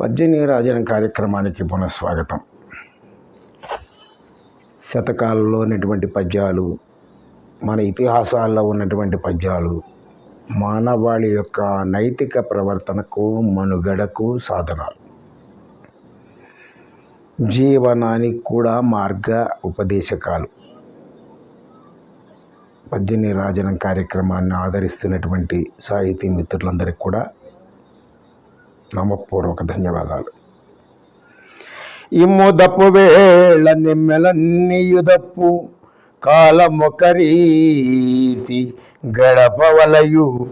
పద్యని రాజన కార్యక్రమానికి పునఃస్వాగతం. శతకాలలో ఉన్నటువంటి పద్యాలు మన ఇతిహాసాల్లో ఉన్నటువంటి పద్యాలు మానవాళి యొక్క నైతిక ప్రవర్తనకు మనుగడకు సాధనాలు. జీవనానికి కూడా మార్గ ఉపదేశకాలు. పద్యని రాజనం కార్యక్రమాన్ని ఆదరిస్తున్నటువంటి సాహితీ మిత్రులందరికీ కూడా నమపూర్వక ధన్యవాదాలు. ఇమ్ముదప్పు వేళ నిమ్మెలన్నీయుదప్పు కాలమొకరీతి గడపవలయు.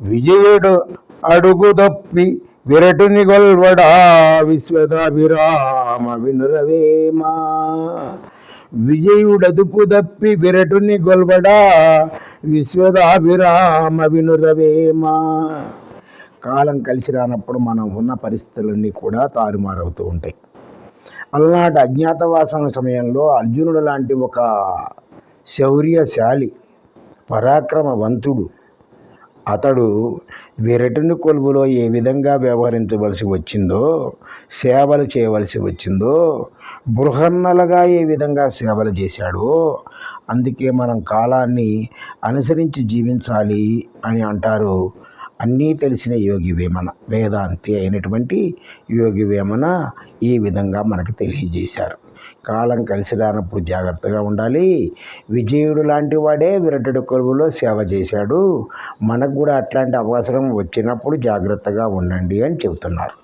విజయుడు అడుగుదప్పి విరటుని గొల్వడా విశ్వదాభిరామ వినురవేమా. విజయుడదుపు దప్పి విరటుని గొల్వడా విశ్వదాభిరామ వినురవేమా. కాలం కలిసి రానప్పుడు మనం ఉన్న పరిస్థితులన్నీ కూడా తారుమారవుతూ ఉంటాయి. అలనాటి అజ్ఞాతవాసం సమయంలో అర్జునుడు లాంటి ఒక శౌర్యశాలి పరాక్రమవంతుడు అతడు విరటుని కొలువులో ఏ విధంగా వ్యవహరించవలసి వచ్చిందో సేవలు చేయవలసి వచ్చిందో బృహన్నలుగా ఏ విధంగా సేవలు చేశాడో అందుకే మనం కాలాన్ని అనుసరించి జీవించాలి అని అంటారు అన్నీ తెలిసిన యోగి వేమన వేదాంతి అయినటువంటి యోగి వేమన ఈ విధంగా మనకు తెలియజేశారు. కాలం కలిసి రానప్పుడు జాగ్రత్తగా ఉండాలి. విజయుడు లాంటి వాడే విరటడు కొలువులో సేవ చేశాడు. మనకు కూడా అట్లాంటి అవసరం వచ్చినప్పుడు జాగ్రత్తగా ఉండండి అని చెబుతున్నారు.